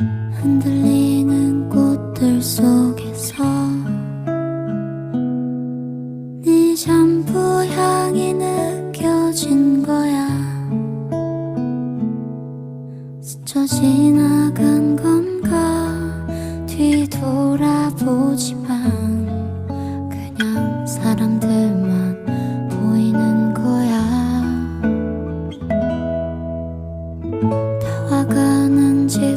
흔들리는 꽃들 속에서 네 샴푸 향이 느껴진 거야. 스쳐 지나간 건가 뒤돌아보지만 그냥 사람들만 보이는 거야. 다와가는 집